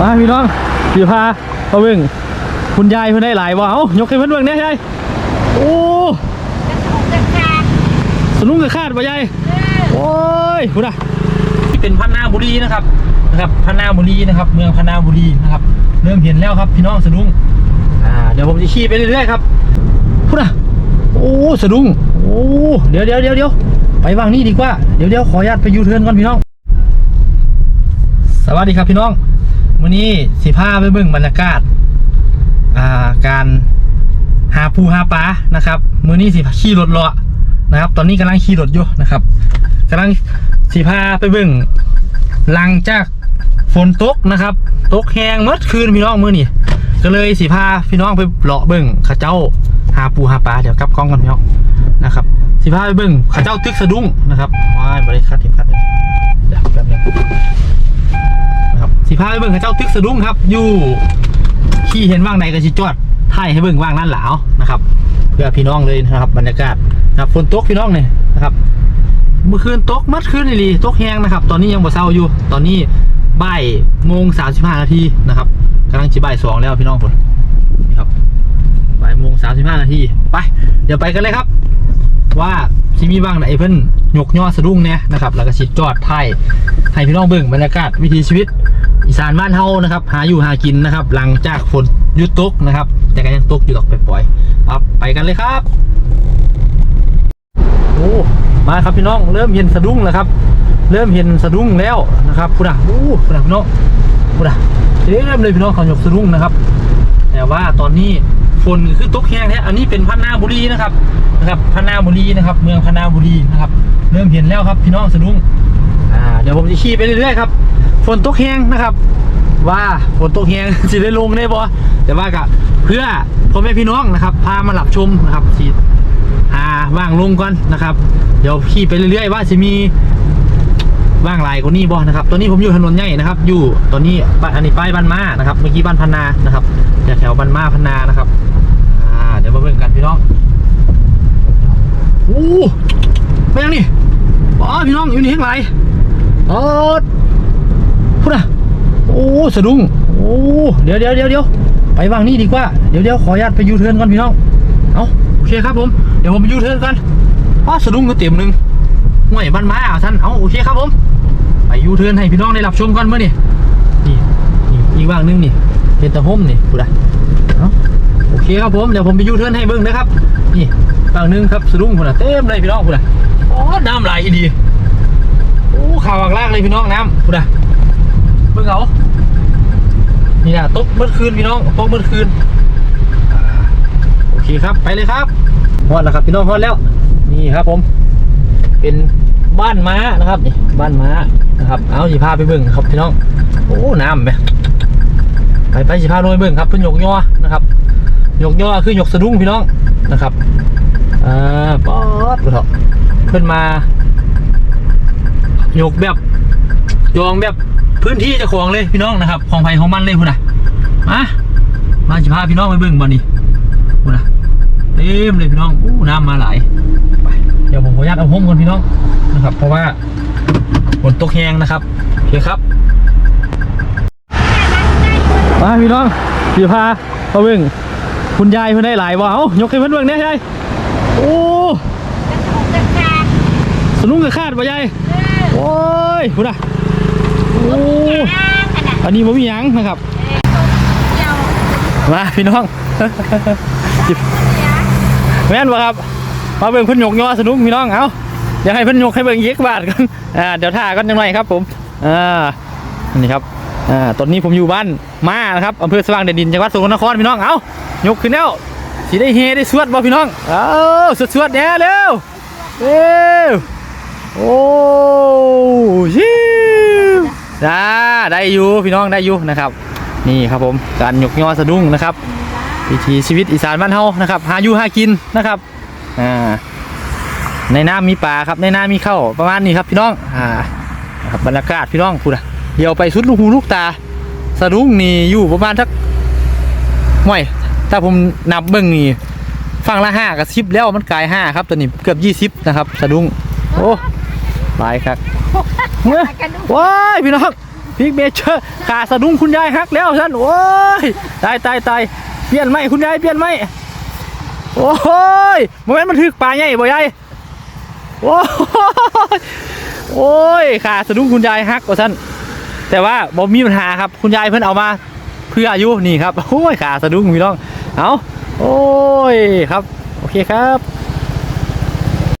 มาพี่น้องพี่พาเอาเบิ่งคุณยายเพิ่นได้หลายบ่เอ้ายกให้เพิ่นเบิ่งแหน่ยายโอ้สนุกกับคาดบ่ยายโอ้ยคุณอะที่เป็นพันนาบุรีนะครับนะครับพันนาบุรีนะครับ เมืองพันนาบุรีนะครับ เริ่มเห็นแล้วครับพี่น้องสะดุ้งอ่าเดี๋ยวผมจะขี่ไปเรื่อยๆครับคุณอะโอ้สะดุ้งโอ้เดี๋ยวเดี๋ยวเดี๋ยวเดี๋ยวไปวางนี่ดีกว่าเดี๋ยวเดี๋ยวขออนุญาตไปยูเทิร์นก่อนพี่น้อง สวัสดีครับพี่น้อง วันนี้สิพาไปเบิ่งบรรยากาศ อ่า การหาปูหาปลานะครับมื้อนี้สิขี่รถเลาะนะครับ ตอนนี้กำลังขี่รถอยู่นะครับกำลังสิพาไปเบิ่งหลังจากฝนตกนะครับ ตกแห้งเมื่อคืนพี่น้องมื้อนี้ก็เลยสิพาพี่น้องไปเลาะเบิ่งข้าเจ้าหาปูหาปลาเดี๋ยวกลับกล้องกันพี่น้องนะครับสิพาไปเบิ่งข้าเจ้าตึกสะดุ้งนะครับว้ายบริคัดทีมคัดเลยเดี๋ยวแป๊บนึงน สีพาไปเบิ่งเขาเจ้าตึกสะดุ้งครับ อยู่ขี่เห็นว่างไหนก็ชิจอดถ่ายให้เบิ่งว่างนั่นหลาวนะครับเพื่อพี่น้องเลยนะครับ บรรยากาศนะครับฝนตกพี่น้องเนี่ยนะครับ เมื่อคืนตกมัดคืนนี่ลีตกแห้งนะครับ ตอนนี้ยังบ่เศร้าอยู่ ตอนนี้บ่ายโมงสามสิบห้านาทีนะครับกำลังจะบ่ายสองแล้วพี่น้องผมนี่ครับบ่ายโมงสามสิบห้านาทีไป เดี๋ยวไปกันเลยครับ ว่าที่มีบ้างนะไหนเพิ่นยกยอดสะดุ้งเนี่ยนะครับแล้วก็ชิดจอดไทยให้พี่น้องเบิ่งบรรยากาศวิถีชีวิตอีสานบ้านเฮานะครับ หาอยู่หากินนะครับ หลังจากฝนหยุดตกนะครับ แต่ก็ยังตกอยู่ดอกไปปล่อยๆครับไปกันเลยครับโอ้มาครับพี่น้องเริ่มเห็นสะดุ้งแล้วครับ เริ่มเห็นสะดุ้งแล้วนะครับพุดะโอ้พุดะพี่น้องพุดะเริ่มเลยพี่น้องเขายกสะดุ้งนะครับ แต่ว่าตอนนี้ ฝนคือตกแห้งแล้อันนี้เป็นพันนาบุรีนะครับนะครับพันนาบุรีนะครับ เมืองพันนาบุรีนะครับ เริ่มเห็นแล้วครับพี่น้องสะดุ้งอ่าเดี๋ยวผมจะขี่ไปเรื่อยๆครับฝนตกแห้งนะครับ ว่าฝนตกแห้งสิได้ลงได้บ่แต่ว่าก็เพื่อพ่อแม่พี่น้องนะครับ พามาหลับชมนะครับสิหาว่างลงก่อนนะครับ เดี๋ยวขี่ไปเรื่อยๆว่าจะมี ว่างหลายกว่านี้บ่นะครับ ตอนนี้ผมอยู่ถนนใหญ่นะครับ อยู่ตอนนี้บ้านอันนี้ป้ายบ้านมานะครับ เมื่อกี้บ้านพันนานะครับแถวบ้านมาพันนานะครับอ่าเดี๋ยวมาเบิ่งกันพี่น้องโอ้ไปยังนี่อ๋อพี่น้องอยู่นี่ข้างไรเออพูดนะโอ้สะดุ้งโอ้เดี๋ยวเดี๋ยวเดี๋ยวเดี๋ยวไปวางนี่ดีกว่าเดี๋ยวเดี๋ยวขออนุญาตไปยูเทิร์นก่อนพี่น้องเอาโอเคครับผมเดี๋ยวผมไปยูเทิร์นกันอ๋อสะดุ้งก็เต็มหนึ่ง ห่วยบ้านไม้อะท่านเอาโอเคครับผม ไปยูเทิร์นให้พี่น้องได้รับชมก่อนเมื่อนี่นี่นี่อีกว่างนึงนี่ เป็นตะห่มนี่พูได้เอาโอเคครับผมเดี๋ยวผมไปยูเทิร์นให้เบิ้งนะครับ นี่ว่างนึงครับสะดุ้งพูดนะเต็มเลยพี่น้องพูดนะโอ้น้ำไหลดีโอ้ข่าวอักลากเลยพี่น้องน้ำพูดนะเบิ้งเอานี่นะตกเมื่อคืนพี่น้องตกเมื่อคืนโอเคครับไปเลยครับฮอดแล้วครับพี่น้องฮอดแล้ว นี่ครับผม เป็นบ้านม้านะครับนี่บ้านม้านะครับเอาสิพาไปเบิ่งครับพี่น้องโอ้น้ำไหมไปไปสิพาลงไปเบิ่งครับเพิ่นยกย่อนะครับยกย่อคือยกสะดุ้งพี่น้องนะครับอ่าป๊อดเถอะเพิ่นมายกแบบยองแบบพื้นที่จ้าของเลยพี่น้องนะครับ ของไผ่ของมันเลยพุ่นะมามาสิพาพี่น้องไปเบิ่งบ่นี่พุ่นะเต็มเลยพี่น้องอู้น้ำมาหลายไป เดี๋ยวผมขออนุญาตเอาห้มก่อนพี่น้องนะครับ เพราะว่าฝนตกแห้งนะครับโอเคครับมาพี่น้องพี่พาเขาเบิ่งคุณยายเพิ่นได้หลายบ่เอ้ายกให้เพิ่นเบิ่งได้ยายโอ้สนุกกับคาดบ่ยายโอ้ยพุ่นอะโอ้อันนี้บ่มีหยังนะครับมาพี่น้องแม่นบ่ครับ มาเบิ่งเพิ่นยกยอสนุกพี่น้องเอาอยากให้เพิ่นยกให้เบิ่งยีกบาทกันอ่าเดี๋ยวท่ากันจังหน่อยครับผมอ่านี่ครับอ่าตอนนี้ผมอยู่บ้านมานะครับอำเภอสว่างแดนดินจังหวัดสกลนครพี่น้องเอายกขึ้นแล้วสิได้เฮได้สวดบ่พี่น้องเอาสวดสวดๆแหน่เร็วเร็วโอ้ชิวจ้าได้อยู่พี่น้องได้อยู่นะครับ นี่ครับผมการยกยอสะดุ้งนะครับวิถีชีวิตอีสานบ้านเฮานะครับหาอยู่หากินนะครับ อ่าในน้ำมีปลาครับในน้ำมีข้าวประมาณนี้ครับพี่น้องอ่านะครับบรรยากาศพี่น้องพูดอะเดี๋ยวไปสุดลูกหูลูกตา สะดุ้งนี่อยู่ประมาณทักห่วยถ้าผมนับเบิ่งนี่ฟังละห้ากับสิบแล้วมันกลายห้าครับตัวนี้เกือบยี่สิบนะครับ สะดุ้งโอ้หลายครับเฮ้ยว้ายพี่น้องบิ๊กเมเจอร์ขาสะดุ้งคุณยายฮักแล้วท่านโอ้ยตายตายตายเปลี่ยนไหมคุณยายเปลี่ยนไหม โอ้ยโมเมนมันถึกปลาใหญ่บ่ยายโอ้ยโอ้ยขาสะดุ้งคุณยายฮักกว่าท่านแต่ว่าบ่มีปัญหาครับคุณยายเพิ่นเอามา เพื่ออายุนี่ครับโอ้ยขาสะดุ้งพี่น้องเอาโอ้ยครับ โอเคครับ